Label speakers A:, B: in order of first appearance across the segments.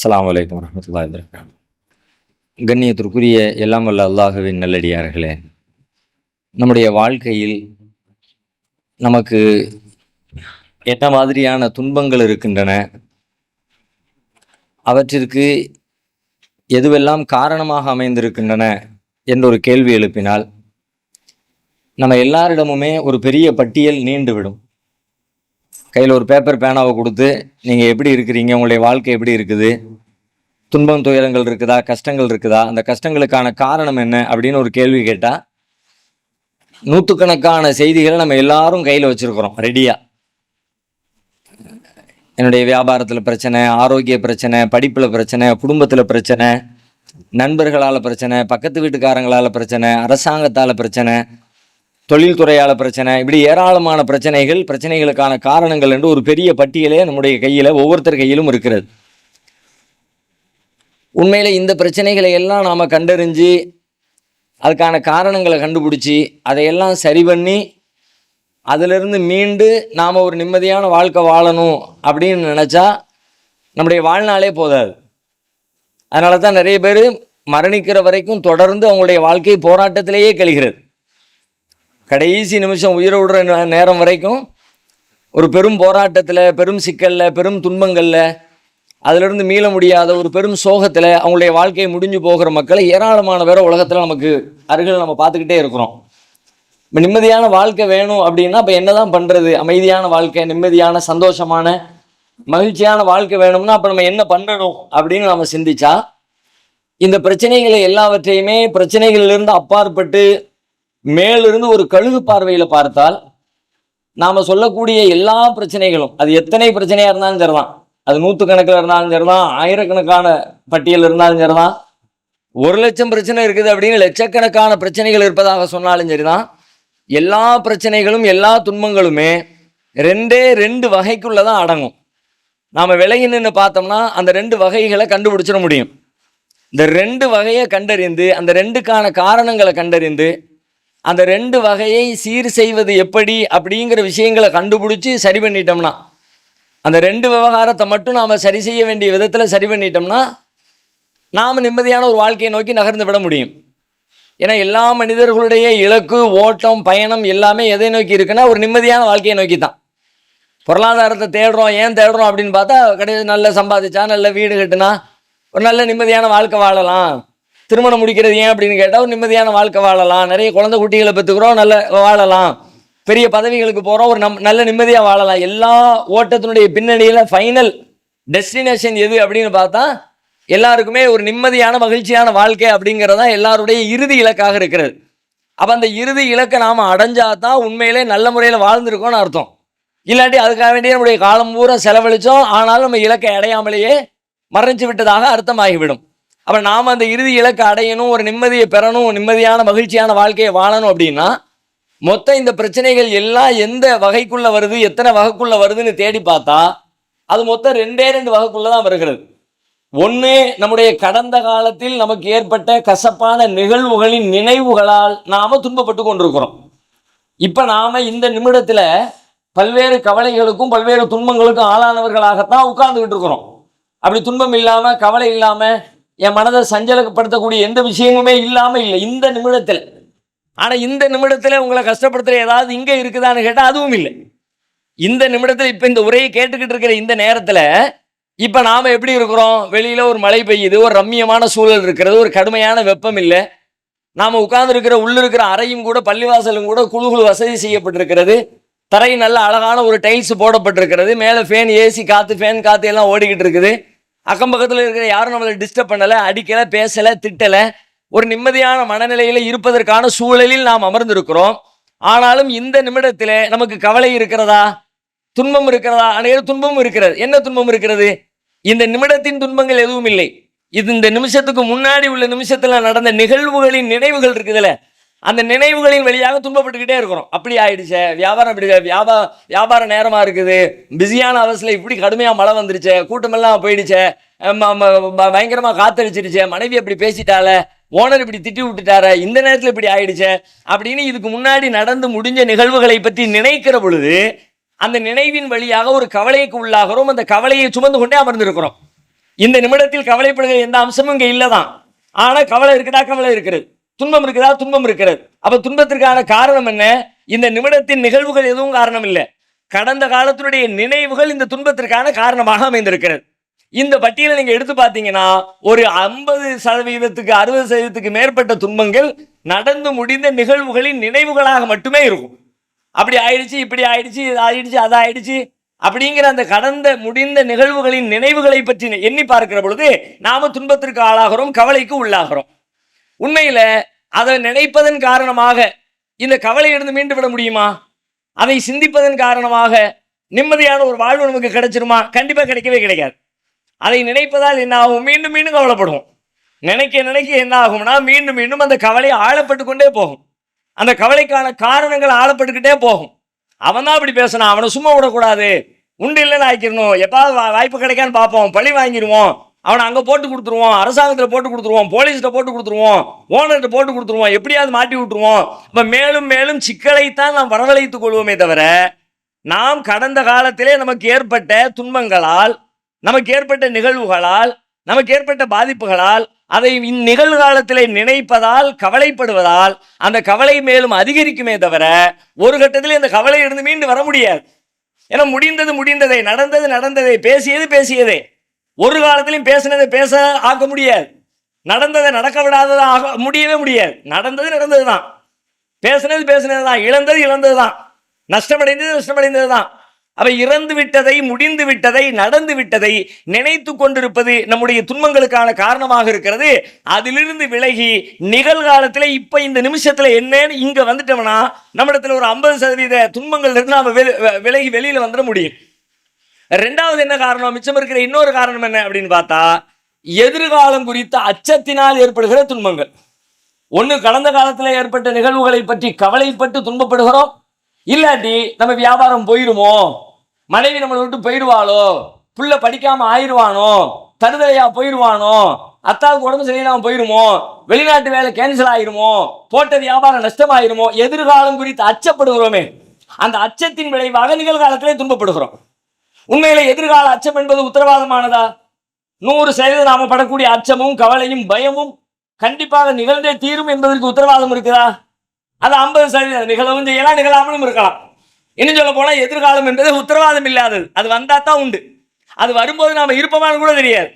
A: அஸ்லாம் வலைக்கம் வரமத்துல்லா வபரகாத்துஹு. கண்ணியத்திற்குரிய எல்லாம் வல்ல அல்லாஹுவின் நல்லடியார்களே நம்முடைய வாழ்க்கையில் நமக்கு என்ன மாதிரியான துன்பங்கள் இருக்கின்றன அவற்றிற்கு எதுவெல்லாம் காரணமாக அமைந்திருக்கின்றன என்ற ஒரு கேள்வி எழுப்பினால் நம்ம எல்லாரிடமுமே ஒரு பெரிய பட்டியல் நீண்டுவிடும். கையில் ஒரு பேப்பர் பேனாவை கொடுத்து நீங்கள் எப்படி இருக்கிறீங்க? உங்களுடைய வாழ்க்கை எப்படி இருக்குது? துன்பம் துயரங்கள் இருக்குதா? கஷ்டங்கள் இருக்குதா? அந்த கஷ்டங்களுக்கான காரணம் என்ன? அப்படின்னு ஒரு கேள்வி கேட்டால் நூற்றுக்கணக்கான செய்திகளை நம்ம எல்லாரும் கையில் வச்சுருக்குறோம் ரெடியாக என்னுடைய வியாபாரத்தில் பிரச்சனை ஆரோக்கிய பிரச்சனை படிப்பில் பிரச்சனை குடும்பத்தில் பிரச்சனை நண்பர்களால் பிரச்சனை பக்கத்து வீட்டுக்காரங்களால் பிரச்சனை அரசாங்கத்தால் பிரச்சனை தொழில்துறையால் பிரச்சனை இப்படி ஏராளமான பிரச்சனைகள் பிரச்சனைகளுக்கான காரணங்கள் என்று ஒரு பெரிய பட்டியலே நம்முடைய கையில் ஒவ்வொருத்தர் கையிலும் இருக்கிறது. உண்மையில் இந்த பிரச்சனைகளை எல்லாம் நாம் கண்டறிஞ்சு அதுக்கான காரணங்களை கண்டுபிடிச்சி அதையெல்லாம் சரி பண்ணி அதிலிருந்து மீண்டு நாம் ஒரு நிம்மதியான வாழ்க்கை வாழணும் அப்படின்னு நினச்சா நம்முடைய வாழ்நாளே போதாது. அதனால தான் நிறைய பேர் மரணிக்கிற வரைக்கும் தொடர்ந்து அவங்களுடைய வாழ்க்கை போராட்டத்திலேயே கழிகிறது. கடைசி நிமிஷம் உயிரை விடுற நேரம் வரைக்கும் ஒரு பெரும் போராட்டத்தில் பெரும் சிக்கலில் பெரும் துன்பங்களில் அதிலிருந்து மீள முடியாத ஒரு பெரும் சோகத்தில் அவங்களுடைய வாழ்க்கையை முடிஞ்சு போகிற மக்களை ஏராளமான பேரை உலகத்தில் நமக்கு அருகில் நம்ம பார்த்துக்கிட்டே இருக்கிறோம். இப்போ நிம்மதியான வாழ்க்கை வேணும் அப்படின்னா இப்போ என்னதான் பண்ணுறது அமைதியான வாழ்க்கை நிம்மதியான சந்தோஷமான மகிழ்ச்சியான வாழ்க்கை வேணும்னா அப்போ நம்ம என்ன பண்ணணும் அப்படின்னு நம்ம சிந்திச்சா இந்த பிரச்சனைகளை எல்லாவற்றையுமே பிரச்சனைகளிலிருந்து அப்பாற்பட்டு மேலிருந்து ஒரு கழுகு பார்வையில் பார்த்தால் நாம் சொல்லக்கூடிய எல்லா பிரச்சனைகளும் அது எத்தனை பிரச்சனையாக இருந்தாலும் சரிதான். அது நூற்றுக்கணக்கில் இருந்தாலும் சரிதான் ஆயிரக்கணக்கான பட்டியல் இருந்தாலும் சரிதான். ஒரு லட்சம் பிரச்சனை இருக்குது அப்படின்னு லட்சக்கணக்கான பிரச்சனைகள் இருப்பதாக சொன்னாலும் சரிதான். எல்லா பிரச்சனைகளும் எல்லா துன்பங்களுமே ரெண்டே ரெண்டு வகைக்குள்ளே தான் அடங்கும். நாம் விலகி நின்று பார்த்தோம்னா அந்த ரெண்டு வகைகளை கண்டுபிடிச்சிட முடியும். இந்த ரெண்டு வகையை கண்டறிந்து அந்த ரெண்டுக்கான காரணங்களை கண்டறிந்து அந்த ரெண்டு வகையை சீர் செய்வது எப்படி அப்படிங்கிற விஷயங்களை கண்டுபிடிச்சி சரி பண்ணிட்டோம்னா அந்த ரெண்டு விவகாரத்தை மட்டும் நாம் சரி செய்ய வேண்டிய விதத்தில் சரி பண்ணிட்டோம்னா நாம் நிம்மதியான ஒரு வாழ்க்கையை நோக்கி நகர்ந்து விட முடியும். ஏன்னா எல்லா மனிதர்களுடைய இலக்கு ஓட்டம் பயணம் எல்லாமே எதை நோக்கி இருக்குன்னா ஒரு நிம்மதியான வாழ்க்கையை நோக்கி தான். பொருளாதாரத்தை தேடுறோம் ஏன் தேடுறோம் அப்படின்னு பார்த்தா கடைசி நல்ல சம்பாதிச்சா நல்ல வீடு கட்டுனா ஒரு நல்ல நிம்மதியான வாழ்க்கை வாழலாம். திருமணம் முடிக்கிறது ஏன் அப்படின்னு கேட்டால் ஒரு நிம்மதியான வாழ்க்கை வாழலாம். நிறைய குழந்தை குட்டிகளை பெற்றுக்கிறோம் நல்ல வாழலாம். பெரிய பதவிகளுக்கு போகிறோம் ஒரு நம் நல்ல நிம்மதியாக வாழலாம். எல்லா ஓட்டத்தினுடைய பின்னணியில் ஃபைனல் டெஸ்டினேஷன் எது அப்படின்னு பார்த்தா எல்லாருக்குமே ஒரு நிம்மதியான மகிழ்ச்சியான வாழ்க்கை அப்படிங்கிறது தான் எல்லாருடைய இறுதி இலக்காக இருக்கிறது. அப்போ அந்த இறுதி இலக்கை நாம் அடைஞ்சாதான் உண்மையிலே நல்ல முறையில் வாழ்ந்துருக்கோம்னு அர்த்தம். இல்லாட்டி அதுக்காக வேண்டிய நம்முடைய காலம் பூரா செலவழித்தோம் ஆனாலும் நம்ம இலக்கை அடையாமலேயே மறைஞ்சு விட்டதாக அர்த்தமாகிவிடும். அப்போ நாம் அந்த இறுதி இலக்கை அடையணும் ஒரு நிம்மதியை பெறணும் நிம்மதியான மகிழ்ச்சியான வாழ்க்கையை வாழணும் அப்படின்னா மொத்த இந்த பிரச்சனைகள் எல்லாம் எந்த வகைக்குள்ளே வருது எத்தனை வகைக்குள்ளே வருதுன்னு தேடி பார்த்தா அது மொத்தம் ரெண்டே ரெண்டு வகைக்குள்ளே தான் வருகிறது. ஒன்று நம்முடைய கடந்த காலத்தில் நமக்கு ஏற்பட்ட கசப்பான நிகழ்வுகளின் நினைவுகளால் நாம் துன்பப்பட்டு கொண்டிருக்கிறோம். இப்போ நாம் இந்த நிமிடத்தில் பல்வேறு கவலைகளுக்கும் பல்வேறு துன்பங்களுக்கும் ஆளானவர்களாகத்தான் உட்கார்ந்துக்கிட்டு இருக்கிறோம். அப்படி துன்பம் இல்லாமல் கவலை இல்லாமல் என் மனதை சஞ்சலப்படுத்தக்கூடிய எந்த விஷயமுமே இல்லாமல் இல்லை இந்த நிமிடத்தில். ஆனால் இந்த நிமிடத்தில் உங்களை கஷ்டப்படுத்துகிற ஏதாவது இங்கே இருக்குதான்னு கேட்டால் அதுவும் இல்லை. இந்த நிமிடத்தில் இப்போ இந்த உரையை கேட்டுக்கிட்டு இருக்கிற இந்த நேரத்தில் இப்போ நாம் எப்படி இருக்கிறோம்? வெளியில் ஒரு மழை பெய்யுது ஒரு ரம்மியமான சூழல் இருக்கிறது ஒரு கடுமையான வெப்பம் இல்லை. நாம் உட்கார்ந்துருக்கிற உள்ளிருக்கிற அறையும் கூட பள்ளிவாசலும் கூட குழு குழு வசதி செய்யப்பட்டிருக்கிறது. தரை நல்ல அழகான ஒரு டைல்ஸ் போடப்பட்டிருக்கிறது. மேலே ஃபேன் ஏசி காற்று ஃபேன் காற்று எல்லாம் ஓடிக்கிட்டு இருக்குது. அக்கம் பக்கத்தில் இருக்கிற யாரும் நம்மளை டிஸ்டர்ப் பண்ணலை அடிக்கலை பேசலை திட்டலை. ஒரு நிம்மதியான மனநிலையில் இருப்பதற்கான சூழலில் நாம் அமர்ந்திருக்கிறோம். ஆனாலும் இந்த நிமிடத்தில் நமக்கு கவலை இருக்கிறதா? துன்பம் இருக்கிறதா? அனைவரும் துன்பமும் இருக்கிறது. என்ன துன்பம் இருக்கிறது? இந்த நிமிடத்தின் துன்பங்கள் எதுவும் இல்லை. இது இந்த நிமிஷத்துக்கு முன்னாடி உள்ள நிமிஷத்தில் நடந்த நிகழ்வுகளின் நினைவுகள் இருக்குதுல்ல அந்த நினைவுகளின் வழியாக துன்பப்பட்டுக்கிட்டே இருக்கிறோம். அப்படி ஆயிடுச்சே. வியாபாரம் இப்படி வியாபா வியாபார நேரமாக இருக்குது. பிஸியான அவசில் இப்படி கடுமையாக மழை வந்துருச்சே. கூட்டமெல்லாம் போயிடுச்சே. பயங்கரமாக அம், காத்தடிச்சிருச்சே. மனைவி அப்படி பேசிட்டால ஓனர் இப்படி திட்டி விட்டுட்டார. இந்த நேரத்தில் இப்படி ஆயிடுச்சே. அப்படின்னு இதுக்கு முன்னாடி நடந்து முடிஞ்ச நிகழ்வுகளை பற்றி நினைக்கிற பொழுது அந்த நினைவின் வழியாக ஒரு கவலைக்கு உள்ளாகிறோம். அந்த கவலையை சுமந்து கொண்டே அமர்ந்திருக்கிறோம். இந்த நிமிடத்தில் கவலைப்படுகிற எந்த அம்சமும் இங்கே இல்லை தான் ஆனால் கவலை இருக்குதா? கவலை இருக்கிறது துன்பம் இருக்குதா துன்பம் இருக்கிறது. அப்ப துன்பத்திற்கான காரணம் என்ன? இந்த நிமிடத்தின் நிகழ்வுகள் எதுவும் காரணம் இல்லை கடந்த காலத்தினுடைய நினைவுகள் இந்த துன்பத்திற்கான காரணமாக அமைந்திருக்கிறது. இந்த பட்டியலை நீங்க எடுத்து பார்த்தீங்கன்னா ஒரு ஐம்பது சதவீதத்துக்கு அறுபது சதவீதத்துக்கு மேற்பட்ட துன்பங்கள் நடந்து முடிந்த நிகழ்வுகளின் நினைவுகளாக மட்டுமே இருக்கும். அப்படி ஆயிடுச்சு இப்படி ஆயிடுச்சு இது ஆயிடுச்சு அது ஆயிடுச்சு. அப்படிங்கிற அந்த கடந்த முடிந்த நிகழ்வுகளின் நினைவுகளை பற்றி எண்ணி பார்க்கிற பொழுது நாம துன்பத்திற்கு ஆளாகிறோம் கவலைக்கு உள்ளாகிறோம். உண்மையில அதை நினைப்பதன் காரணமாக இந்த கவலையிலிருந்து மீண்டு விட முடியுமா? அதை சிந்திப்பதன் காரணமாக நிம்மதியான ஒரு வாழ்வு நமக்கு கிடைச்சிருமா? கண்டிப்பாக கிடைக்கவே கிடைக்காது. அதை நினைப்பதால் என்ன ஆகும்? மீண்டும் மீண்டும் கவலைப்படுவோம். நினைக்க நினைக்க என்ன ஆகும்னா மீண்டும் மீண்டும் அந்த கவலை ஆழப்பட்டு கொண்டே போகும். அந்த கவலைக்கான காரணங்கள் ஆழப்பட்டுக்கிட்டே போகும். அவன் தான் அப்படி பேசினான் அவனை சும்மா விடக்கூடாது. உண்டு இல்லைன்னு ஆக்கிடணும். எப்பாவது வா- வாய்ப்பு கிடைக்கான்னு பார்ப்போம். பழி வாங்கிடுவோம். அவனை அங்கே போட்டு கொடுத்துருவோம் அரசாங்கத்தில் போட்டு கொடுத்துருவோம் போலீஸ்கிட்ட போட்டு கொடுத்துருவோம் ஓனர்கிட்ட போட்டு கொடுத்துருவோம் எப்படியாவது மாட்டி விட்டுருவோம். இப்போ மேலும் மேலும் சிக்கலைத்தான் நாம் வரவழைத்துக் கொள்வோமே தவிர நாம் கடந்த காலத்திலே நமக்கு ஏற்பட்ட துன்பங்களால் நமக்கு ஏற்பட்ட நிகழ்வுகளால் நமக்கு ஏற்பட்ட பாதிப்புகளால் அதை இந்நிகழ்காலத்திலே நினைப்பதால் கவலைப்படுவதால் அந்த கவலை மேலும் அதிகரிக்குமே தவிர ஒரு கட்டத்தில் இந்த கவலையிலிருந்து மீண்டு வர முடியாது. ஏன்னா முடிந்தது முடிந்ததை நடந்தது நடந்ததை பேசியது பேசியதே. ஒரு காலத்திலையும் பேசினதை பேச ஆக்க முடியாது. நடந்ததை நடக்க விடாததை ஆக முடியவே முடியாது. நடந்தது நடந்தது தான் பேசினது பேசினது தான் இழந்தது இழந்தது தான் நஷ்டமடைந்தது நஷ்டமடைந்தது தான் அவை இறந்து விட்டதை முடிந்து விட்டதை நடந்து விட்டதை நினைத்து கொண்டிருப்பது நம்முடைய துன்பங்களுக்கான காரணமாக இருக்கிறது. அதிலிருந்து விலகி நிகழ்காலத்தில் இப்போ இந்த நிமிஷத்தில் என்னன்னு இங்கே வந்துட்டோம்னா நம்மிடத்தில் ஒரு ஐம்பது சதவீத துன்பங்கள்லேருந்து நாம் விலகி வெளியில் வந்துட முடியும். ரெண்டாவது என்ன காரணம்? மிச்சம் இருக்கிற இன்னொரு காரணம் என்ன அப்படின்னு பார்த்தா எதிர்காலம் குறித்த அச்சத்தினால் ஏற்படுகிற துன்பங்கள். ஒன்று கடந்த காலத்தில் ஏற்பட்ட நிகழ்வுகளை பற்றி கவலைப்பட்டு துன்பப்படுகிறோம்? இல்லாட்டி நம்ம வியாபாரம் போயிருமோ? மனைவி நம்மளை விட்டு போயிடுவாளோ? புள்ள படிக்காம ஆயிடுவானோ தருதலையா போயிடுவானோ அத்தாவுக்கு உடம்பு சரியில்லாம போயிருமோ? வெளிநாட்டு வேலை கேன்சல் ஆயிருமோ? போட்ட வியாபாரம் நஷ்டமாயிருமோ? எதிர்காலம் குறித்து அச்சப்படுகிறோமே. அந்த அச்சத்தின் விளைவாக நிகழ்காலத்திலே துன்பப்படுகிறோம். உண்மையிலே எதிர்கால அச்சம் என்பது உத்தரவாதமானதா? நூறு சதவீதம் நாம படக்கூடிய அச்சமும் கவலையும் பயமும் கண்டிப்பாக நிகழ்ந்தே தீரும் என்பதற்கு உத்தரவாதம் இருக்குதா? அது ஐம்பது சதவீதம் நிகழவும் செய்யலாம் நிகழாமலும் இருக்கலாம். இன்னும் சொல்ல போனால் எதிர்காலம் என்பது உத்தரவாதம் இல்லாதது. அது வந்தா தான் உண்டு. அது வரும்போது நாம் இருப்போமான்னு கூட தெரியாது.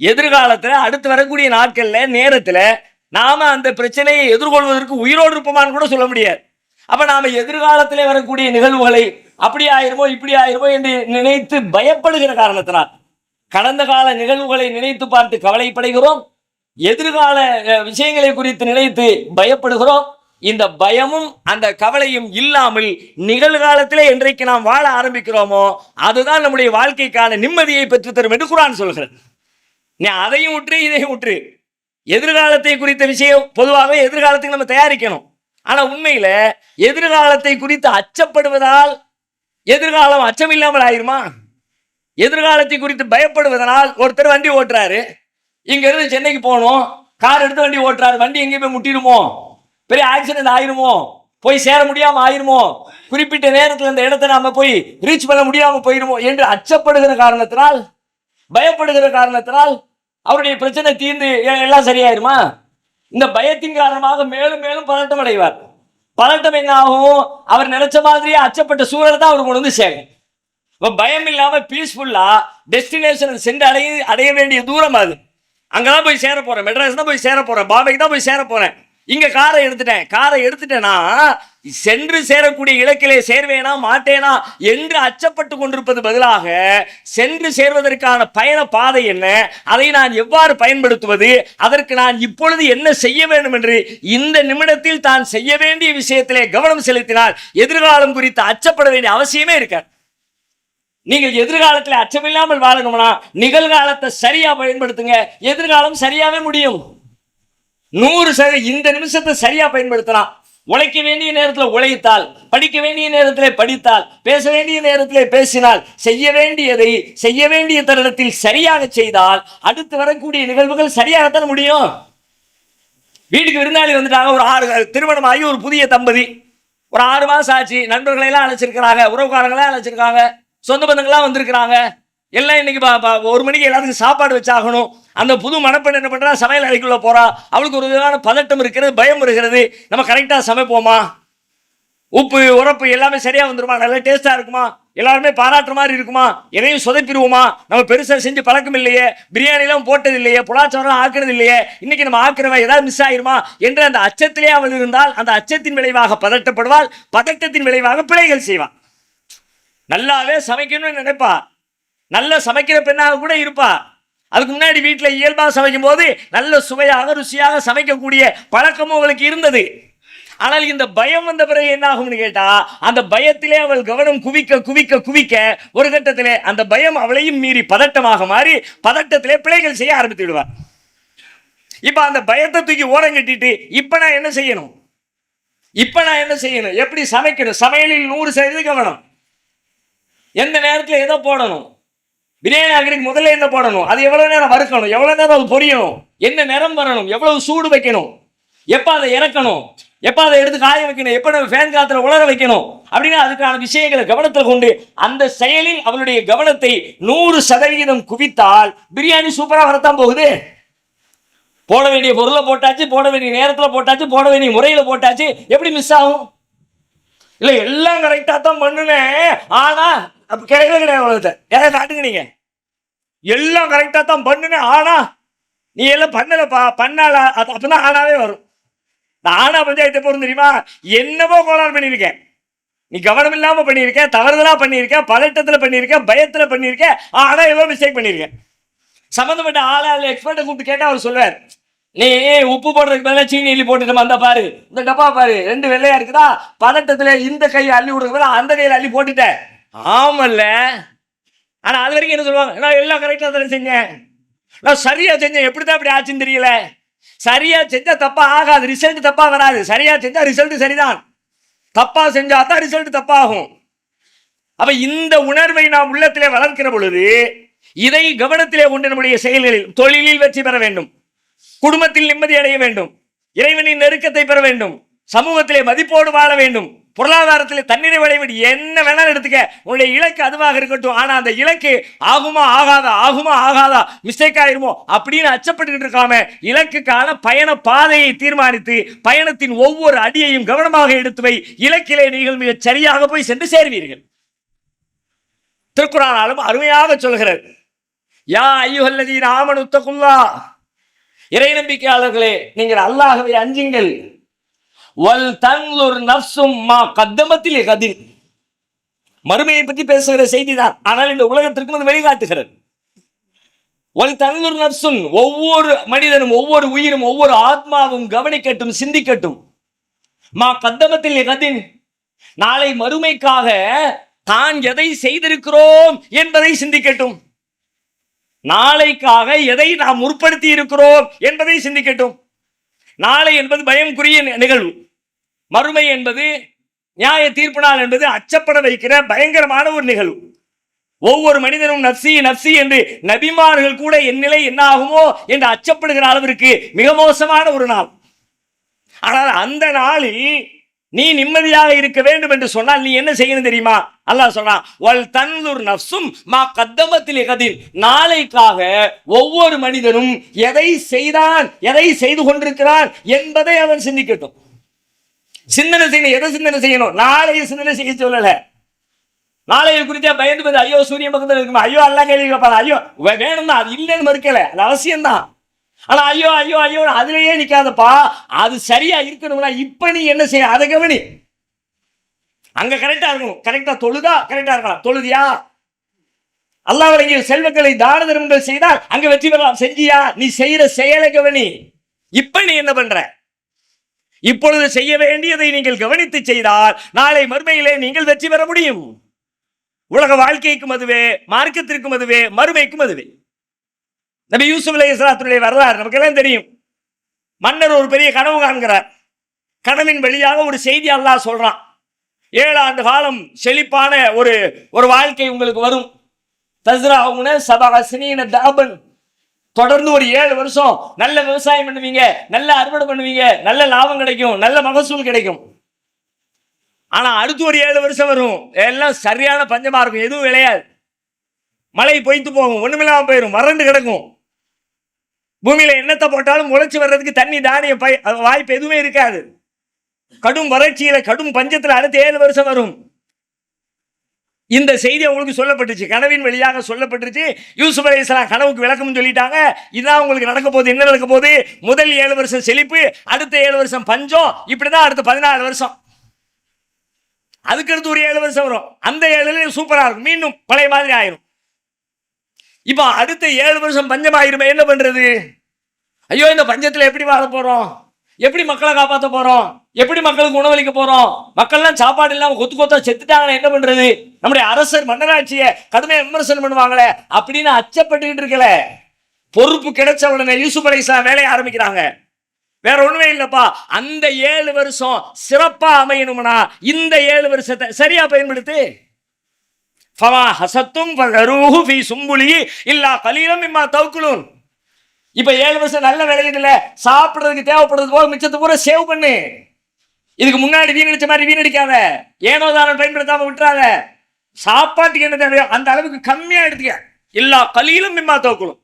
A: எதிர்காலத்தில் அடுத்து வரக்கூடிய நாட்களில் நேரத்தில் நாம அந்த பிரச்சனையை எதிர்கொள்வதற்கு உயிரோடு இருப்போமான்னு கூட சொல்ல முடியாது. அப்போ நாம் எதிர்காலத்திலே வரக்கூடிய நிகழ்வுகளை அப்படி ஆயிருமோ இப்படி ஆயிருமோ என்று நினைத்து பயப்படுகிற காரணத்தினால் கடந்த கால நிகழ்வுகளை நினைத்து பார்த்து கவலைப்படுகிறோம். எதிர்கால விஷயங்களை குறித்து நினைத்து பயப்படுகிறோம். இந்த பயமும் அந்த கவலையும் இல்லாமல் நிகழ்காலத்திலே என்றைக்கு நாம் வாழ ஆரம்பிக்கிறோமோ அதுதான் நம்முடைய வாழ்க்கைக்கான நிம்மதியை பெற்றுத்தரும் என்று குரான் சொல்கிறது. நீ அதையும் விட்டுரு இதையும் விட்டுரு எதிர்காலத்தை குறித்த விஷயம் பொதுவாகவே எதிர்காலத்துக்கு நம்ம தயாரிக்கணும். ஆனா உண்மையில எதிர்காலத்தை குறித்து அச்சப்படுவதால் எதிர்காலம் அச்சமில்லாமல் ஆயிருமா? எதிர்காலத்தை குறித்து பயப்படுவதனால் ஒருத்தர் வண்டி ஓட்டுறாரு. இங்கேருந்து சென்னைக்கு போகணும். கார் எடுத்து வண்டி ஓட்டுறாரு. வண்டி எங்கேயும் போய் முட்டிடுமோ? பெரிய ஆக்சிடென்ட் ஆயிருமோ? போய் சேர முடியாமல் ஆயிருமோ? குறிப்பிட்ட நேரத்தில் இந்த இடத்தை நாம போய் ரீச் பண்ண முடியாமல் போயிருமோ? என்று அச்சப்படுகிற காரணத்தினால் பயப்படுகிற காரணத்தினால் அவருடைய பிரச்சனை தீர்ந்து எல்லாம் சரியாயிருமா? இந்த பயத்தின் காரணமாக மேலும் மேலும் பதட்டம் அடைவார். பதட்டம் என்ன ஆகும்? அவர் நினைச்ச மாதிரியே அச்சப்பட்ட சூழலை தான் அவர் கொண்டு வந்து சேர்க்கும் இப்போ பயம் இல்லாமல் பீஸ்ஃபுல்லாக டெஸ்டினேஷன் சென்று அடைய அடைய வேண்டிய தூரம் அது. அங்கே தான் போய் சேர போகிறேன் மெட்ராஸ் தான் போய் சேர போகிறேன் பாம்பேக்கு தான் போய் சேர போகிறேன் இங்க காரை எடுத்துட்டேன். காரை எடுத்துட்டேன்னா சென்று சேரக்கூடிய இலக்கிலே சேர்வேனா மாட்டேனா என்று அச்சப்பட்டு கொண்டிருப்பது பதிலாக சென்று சேர்வதற்கான பயண பாதை என்ன? அதை நான் எவ்வாறு பயன்படுத்துவது? அதற்கு நான் இப்பொழுது என்ன செய்ய வேண்டும் என்று இந்த நிமிடத்தில் தான் செய்ய வேண்டிய விஷயத்திலே கவனம் செலுத்தினால் எதிர்காலம் குறித்து அச்சப்பட வேண்டிய அவசியமே இருக்காது. நீங்கள் எதிர்காலத்தில் அச்சமில்லாமல் வாழணும்னா நிகழ்காலத்தை சரியா பயன்படுத்துங்க. எதிர்காலம் சரியாவே முடியும். நூறு சதவீதம் இந்த நிமிஷத்தை சரியா பயன்படுத்தலாம் உழைக்க வேண்டிய நேரத்தில் உழைத்தால் படிக்க வேண்டிய நேரத்தில் படித்தால் பேச வேண்டிய நேரத்தில் பேசினால் செய்ய வேண்டியதை செய்ய வேண்டிய தருணத்தில் சரியாக செய்தால் அடுத்து வரக்கூடிய நிகழ்வுகள் சரியாகத்தான் முடியும். வீட்டுக்கு விருந்தாளி வந்துட்டாங்க ஒரு ஆறு திருமணம் ஆகி ஒரு புதிய தம்பதி. ஒரு ஆறு மாதம் ஆச்சு நண்பர்களை எல்லாம் அழைச்சிருக்கிறாங்க உறவுக்காரங்களாம் அழைச்சிருக்காங்க சொந்த பந்தங்கள்லாம் வந்திருக்கிறாங்க. எல்லாம் இன்னைக்கு பா- பா- ஒரு மணிக்கு எல்லாத்துக்கும் சாப்பாடு வச்சாகணும். அந்த புது மணப்பெண் என்ன பண்ணுறா சமையல் அறைக்குள்ளே போகிறா அவளுக்கு ஒரு விதமான பதட்டம் இருக்கிறது பயம் இருக்கிறது. நம்ம கரெக்டாக சமைப்போமா? உப்பு உரப்பு எல்லாமே சரியாக வந்துருமா? நல்லா டேஸ்ட்டாக இருக்குமா? எல்லாருமே பாராட்டுற மாதிரி இருக்குமா? எதையும் சொதப்பிடுவோமா? நம்ம பெருசாக செஞ்சு பழக்கம் இல்லையே. பிரியாணிலாம் போட்டது இல்லையே. புலாச்சாரம் ஆக்குறது இல்லையே. இன்னைக்கு நம்ம ஆக்குறவன் ஏதாவது மிஸ் ஆயிருமா? என்று அந்த அச்சத்திலே அவள் இருந்தால் அந்த அச்சத்தின் விளைவாக பதட்டப்படுவாள். பதட்டத்தின் விளைவாக பிழைகள் செய்வாள். நல்லாவே சமைக்கணும்னு நினைப்பா. நல்ல சமைக்கிற பெண்ணாக கூட இருப்பா. அதுக்கு முன்னாடி வீட்டில் இயல்பாக சமைக்கும் போது நல்ல சுவையாக ருசியாக சமைக்கக்கூடிய பழக்கமும் அவளுக்கு இருந்தது. ஆனால் இந்த பயம் வந்த பிறகு என்ன ஆகும்னு கேட்டா அந்த பயத்திலே அவள் கவனம் குவிக்க குவிக்க குவிக்க ஒரு கட்டத்திலே அந்த பயம் அவளையும் மீறி பதட்டமாக மாறி பதட்டத்திலே பிழைகள் செய்ய ஆரம்பித்து விடுவார் இப்ப அந்த பயத்தை தூக்கி ஓரம் கட்டிட்டு இப்ப நான் என்ன செய்யணும்? இப்ப நான் என்ன செய்யணும்? எப்படி சமைக்கணும்? சமையலில் நூறு சதவீதம் கவனம். எந்த நேரத்தில் எதை போடணும்? பிரியாணி முதல்ல என்ன போடணும்? அது எவ்வளவு நேரம் வறுக்கணும்? எவ்வளவு நேரம் அது பொரியணும்? என்ன நிறம் வரணும்? எவ்வளவு சூடு வைக்கணும்? எப்போ அதை இறக்கணும்? எப்போ அதை எடுத்து காய வைக்கணும்? எப்போ நம்ம ஃபேன் காத்துல உலர வைக்கணும்? அப்படின்னு அதுக்கான விஷயங்களை கவனத்தில் கொண்டு அந்த செயலில் அவளுடைய கவனத்தை நூறு சதவிகிதம் குவித்தால் பிரியாணி சூப்பராக வரத்தான் போகுது. போட வேண்டிய பொருளை போட்டாச்சு போட வேண்டிய நேரத்தில் போட்டாச்சு போட வேண்டிய முறையில் போட்டாச்சு. எப்படி மிஸ் ஆகும்? இல்லை எல்லாம் கரெக்டாக தான் பண்ணுனேன். ஆனால் அப்போ கிடையவே கிடையாது உலகத்தை யாராவது காட்டுங்க நீங்கள் எல்லாம் கரெக்டாக தான் பண்ணுனேன். ஆனா நீ எல்லாம் பண்ணலப்பா பண்ணால அது அப்பதான் ஆனாவே வரும். நான் ஆனா பஞ்சாயத்தை போகிறோம் தெரியுமா? என்னவோ கோளாறு பண்ணியிருக்கேன். நீ கவனம் இல்லாமல் பண்ணியிருக்கேன் தவறுதலாக பண்ணியிருக்கேன் பதட்டத்தில் பண்ணியிருக்கேன் பயத்தில் பண்ணியிருக்கேன் ஆனால் எவ்வளோ மிஸ்டேக் பண்ணியிருக்கேன். சம்மந்தப்பட்ட ஆளா எக்ஸ்பர்ட்டை கூப்பிட்டு கேட்டால் அவர் சொல்லுவார். நீ உப்பு போடுறதுக்கு பதிலாக சீனி அள்ளி போட்டுட்டு வந்தா பாரு. இந்த டப்பா பாரு ரெண்டு வெள்ளையா இருக்குதா? பதட்டத்தில் இந்த கையை அள்ளி விடுறது அந்த கையில் அள்ளி போட்டுட்டேன். ஆமல்ல. ஆனால் அது வரைக்கும் என்ன சொல்லுவாங்க? நான் எல்லாம் கரெக்டாக தானே செஞ்சேன். நான் சரியாக செஞ்சேன். எப்படி தான் அப்படி ஆச்சுன்னு தெரியல. சரியாக செஞ்சால் தப்பாக ஆகாது. ரிசல்ட் தப்பாக வராது. சரியாக செஞ்சால் ரிசல்ட் சரிதான். தப்பாக செஞ்சால் தான் ரிசல்ட் தப்பாகும். அப்போ இந்த உணர்வை நாம் உள்ளத்திலே வளர்க்கிற பொழுது இதை கவனத்திலே கொண்டு நம்முடைய செயல்களில் தொழிலில் வெற்றி பெற வேண்டும். குடும்பத்தில் நிம்மதி அடைய வேண்டும். இறைவனின் நெருக்கத்தை பெற வேண்டும். சமூகத்திலே மதிப்போடு வாழ வேண்டும். பொருளாதாரத்திலே தண்ணீரை அடைய என்ன வேணாலும் எடுத்துக்க. உன்னுடைய இலக்கு அதுவாக இருக்கட்டும். ஆனால் அந்த இலக்கு ஆகுமா ஆகாதா? ஆகுமா ஆகாதா? மிஸ்டேக் ஆயிருமோ? அப்படின்னு அச்சப்பட்டுக்கிட்டு இருக்காம இலக்குக்கான பயண பாதையை தீர்மானித்து பயணத்தின் ஒவ்வொரு அடியையும் கவனமாக எடுத்து வை. இலக்கிலே நீங்கள் மிக சரியாக போய் சென்று சேர்வீர்கள். திருக்குறானாலும் அருமையாக சொல்கிறது யா ஐயுஹல்லதீன ஆமனு தகுல்லா இறை நம்பிக்கையாளர்களே நீங்கள் அல்லாஹ்வை அஞ்சுங்கள். வல் தன்லுர் நப்சும் மா கத்தமத்தில் கதில் மறுமையை பற்றி பேசுகிற செய்திதான். ஆனால் இந்த உலகத்திற்கும் அது வழிகாட்டுகிறது. வல் தன்லுர் நஃப்சும் ஒவ்வொரு மனிதனும் ஒவ்வொரு உயிரும் ஒவ்வொரு ஆத்மாவும் கவனிக்கட்டும் சிந்திக்கட்டும். மா கத்தமத்தில் கதின் நாளை மறுமைக்காக தான் எதை செய்திருக்கிறோம் என்பதை சிந்திக்கட்டும். நாளைக்காக எதை நாம் முற்படுத்தி இருக்கிறோம் என்பதை சிந்திக்கட்டும். நாளை என்பது பயம்குரிய நி- நிகழ்வு. மறுமை என்பது நியாய தீர்ப்பு நாள் என்பது அச்சப்பட வைக்கிற பயங்கரமான ஒரு நிகழ்வு. ஒவ்வொரு மனிதனும் நப்சி நப்சி என்று நபிமார்கள் கூட என் நிலை என்ன ஆகுமோ என்று அச்சப்படுகிற அளவிற்கு மிக மோசமான ஒரு நாள். ஆனால் அந்த நாளில் நீ நிம்மதியாக இருக்க வேண்டும் என்று சொன்னால் நீ என்ன செய்யணும் தெரியுமா? அல்லாஹ் சொன்னான் வல் தன்லுர் நஃப்சும் மா கத்தமத்தில் கதிர் நாளைக்காக ஒவ்வொரு மனிதனும் எதை செய்தான் எதை செய்து கொண்டிருக்கிறான் என்பதை அவன் சிந்திக்கட்டும். சிந்தனை செய்யணும். எதை சிந்தனை செய்யணும்? நாளைய சிந்தனை செய்ய சொல்லல. நாளைய குறித்தா பயந்து போது ஐயோ சூரிய பக்கத்தில் இருக்குமா? ஐயோ எல்லாம் கேள்வி கேட்பாங்க ஐயோ வே- வேணும் தான் அது இல்லைன்னு மறுக்கல. அது அவசியம்தான். ஆனா ஐயோ ஐயோ ஐயோ அதுலயே நிக்காதப்பா. அது சரியா இருக்கணும்னா இப்ப நீ என்ன செய்ய? அதை கவனி. அங்க கரெக்டா இருக்கணும். கரெக்டா தொழுதா? கரெக்டா இருக்கலாம். தொழுதியா? அல்லாஹ் வழங்கிய செல்வங்களை தான தர்மங்கள் செய்தால் அங்க வெற்றி பெறலாம். செஞ்சியா? நீ செய்யற செயலை கவனி. இப்ப நீ என்ன பண்ற? இப்பொழுது செய்ய வேண்டியதை நீங்கள் கவனித்து செய்தால் நாளை மறுமையிலே நீங்கள் வெற்றி பெற முடியும். உலக வாழ்க்கைக்கும் அதுவே மார்க்கத்திற்கும் அதுவே மறுமைக்கும் அதுவே. நபி யூசுப் அலி இஸ்லாத்துடைய வரலாறு நமக்கு எல்லாம் தெரியும். மன்னர் ஒரு பெரிய கனவு காண்கிறார். கனவின் வழியாக ஒரு செய்தி அல்லாஹ் சொல்றான். ஏழு ஆண்டு காலம் செழிப்பான ஒரு ஒரு வாழ்க்கை உங்களுக்கு வரும். தஸ்ரா சபா சபகசினீன தாபன் தொடர்ந்து ஒரு ஏழு வருஷம் நல்ல விவசாயம் பண்ணுவீங்க நல்ல அறுவடை பண்ணுவீங்க நல்ல லாபம் கிடைக்கும் நல்ல மகசூல் கிடைக்கும். ஆனா அடுத்து ஒரு ஏழு வருஷம் வரும். எல்லாம் சரியான பஞ்சமா இருக்கும். எதுவும் விளையாது.
B: மழை பொய்த்து போகும். ஒண்ணுமில்லாம போயிடும் வறண்டு கிடக்கும். பூமியில என்னத்தை போட்டாலும் முளைச்சு வர்றதுக்கு தண்ணி தானிய பை வாய்ப்பு எதுவுமே இருக்காது. கடும் வறட்சியில கடும் பஞ்சத்துல அடுத்த ஏழு வருஷம் வரும். இந்த செய்தி அவங்களுக்கு சொல்லப்பட்டுச்சு. கனவின் வழியாக சொல்லப்பட்டுச்சு. யூசுப் அலி இஸ்லாம் கனவுக்கு விளக்கம் சொல்லிட்டாங்க. இதான் உங்களுக்கு நடக்க போகுது. என்ன நடக்க போகுது? முதல் ஏழு வருஷம் செழிப்பு அடுத்த ஏழு வருஷம் பஞ்சம் இப்படிதான் அடுத்த பதினாலு வருஷம். அதுக்கடுத்து ஒரு ஏழு வருஷம் வரும். அந்த ஏழுல சூப்பராக இருக்கும். மீண்டும் பழைய மாதிரி ஆயிரும். இப்போ அடுத்த ஏழு வருஷம் பஞ்சம் ஆயிருமே என்ன பண்றது? ஐயோ இந்த பஞ்சத்தில் எப்படி வாழ போறோம்? எப்படி மக்களை காப்பாற்ற போறோம்? எப்படி மக்களுக்கு உணவளிக்க போறோம்? மக்கள்லாம் சாப்பாடு இல்லாம கொத்து கொத்தா செத்துட்டாங்கன்னா என்ன பண்றது? நம்முடைய அரசர் மன்னராட்சியை கடுமையா விமர்சனம் பண்ணுவாங்களே அப்படின்னு அச்சப்பட்டுக்கிட்டு இருக்கல. பொறுப்பு கிடைச்ச உடனே யூசுப் அலி இஸ்லாம் வேலையை ஆரம்பிக்கிறாங்க. வேற ஒண்ணுமே இல்லப்பா. அந்த ஏழு வருஷம் சிறப்பா அமையணும்னா இந்த ஏழு வருஷத்தை சரியா பயன்படுத்து. ஃபவா ஹசத்தும் ஃபகரூஹு ஃபீ சும்புலி இல்லா கலீலம் இம்மா தவுக்குலூன் இப்போ ஏழு வருஷம் நல்ல விளையுதுல சாப்பிட்றதுக்கு தேவைப்படுறது போக மிச்சத்தை பூரா சேவ் பண்ணு. இதுக்கு முன்னாடி வீணடிச்ச மாதிரி வீணடிக்காத ஏனோ தானம் பயன்படுத்தாமல் விட்டுறாத. சாப்பாட்டுக்கு என்ன தேவையோ அந்த அளவுக்கு கம்மியாக எடுத்துக்க. எல்லா கலியிலும் மிம்மா தோக்கணும்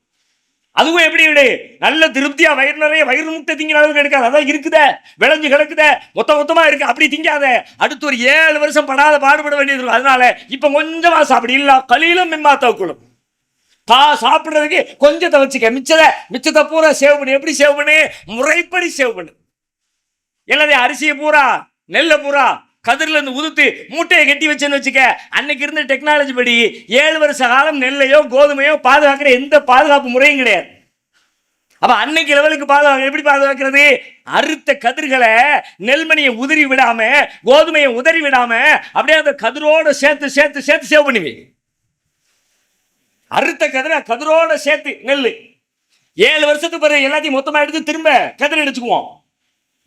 B: அதுவும் எப்படி விடு? நல்ல திருப்தியா வயிறு நிறைய வயிறு முட்டை திங்கிற அளவுக்கு எடுக்காது. அதான் இருக்குதே. விளைஞ்சு கிடக்குதே. மொத்த மொத்தமா இருக்கு. அப்படி திங்காத. அடுத்து ஒரு ஏழு வருஷம் படாத பாடுபட வேண்டியது அதனால இப்ப கொஞ்சமா சாப்பிடு. இல்ல கலியிலும் மிம்மா தோக்கணும் பா சாப்பிட்றதுக்கு கொஞ்சத்தை வச்சுக்க மிச்சத்தை மிச்சத்தை பூரா சேவ் பண்ணு. எப்படி சேவ் பண்ணு? முறைப்படி சேவ் பண்ணு. எல்லாத்தையும் அரிசியை பூரா நெல்லை பூரா கதிரில் இருந்து உதுத்து மூட்டையை கட்டி வச்சேன்னு வச்சுக்க. அன்னைக்கு இருந்த டெக்னாலஜி படி ஏழு வருஷ காலம் நெல்லையோ கோதுமையோ பாதுகாக்கிற எந்த பாதுகாப்பு முறையும் கிடையாது. அப்போ அன்னைக்கு லெவலுக்கு பாதுகாக்க எப்படி பாதுகாக்கிறது? அறுத்த கதிர்களை நெல்மணியை உதறி விடாம கோதுமையை உதறி விடாம அப்படியே அந்த கதிரோடு சேர்த்து சேர்த்து சேர்த்து சேவ் பண்ணுவீங்க அறுத்த கதிரை கதிரோட சேர்த்து நெல் ஏழு வருஷத்துக்கு பிறகு எல்லாத்தையும் மொத்தமா எடுத்து திரும்ப கதிர் எடுத்துக்குவோம்.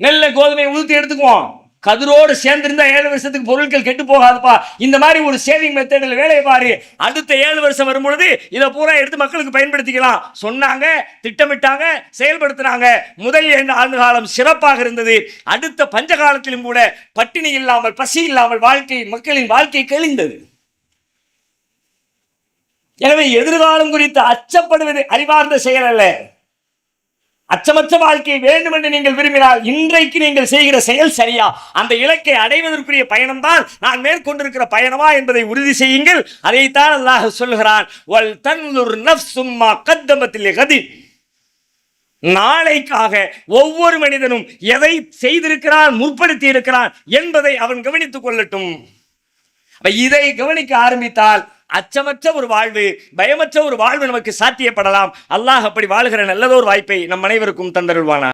B: நெல்லை கோதுமையை உளுத்து எடுத்துக்குவோம். கதிரோடு சேர்ந்திருந்தா ஏழு வருஷத்துக்கு பொருட்கள் கெட்டு போகாதுப்பா. இந்த மாதிரி ஒரு சேவிங் மெத்தடில் வேலையை பாரு. அடுத்த ஏழு வருஷம் வரும்பொழுது இதை பூரா எடுத்து மக்களுக்கு பயன்படுத்திக்கலாம். சொன்னாங்க திட்டமிட்டாங்க செயல்படுத்தினாங்க. முதல் இரண்டு ஆண்டு காலம் சிறப்பாக இருந்தது. அடுத்த பஞ்ச காலத்திலும் கூட பட்டினி இல்லாமல் பசி இல்லாமல் வாழ்க்கை மக்களின் வாழ்க்கை கழிந்தது. எனவே எதிர்காலம் குறித்து அச்சப்படுவது அறிவார்ந்த செயல் அல்ல. அச்சமற்ற வாழ்க்கை வேண்டும் என்று நீங்கள் விரும்பினால் இன்றைக்கு நீங்கள் செய்கிற செயல் சரியா? அந்த இலக்கை அடைவதற்குரிய பயணம்தான் நான் மேற்கொண்டிருக்கிற பயணமா என்பதை உறுதி செய்யுங்கள். அதைத்தான் அல்லாஹ் சொல்லுகிறான் கத்தமத்திலே கதி. நாளைக்காக ஒவ்வொரு மனிதனும் எதை செய்திருக்கிறான் முற்படுத்தி இருக்கிறான் என்பதை அவன் கவனித்துக் கொள்ளட்டும். இதை கவனிக்க ஆரம்பித்தால் அச்சமற்ற ஒரு வாழ்வு பயமற்ற ஒரு வாழ்வு நமக்கு சாத்தியப்படலாம். அல்லாஹ் அப்படி வாழ்கிற நல்லதோர் வாய்ப்பை நம் அனைவருக்கும் தந்தருள்வானா.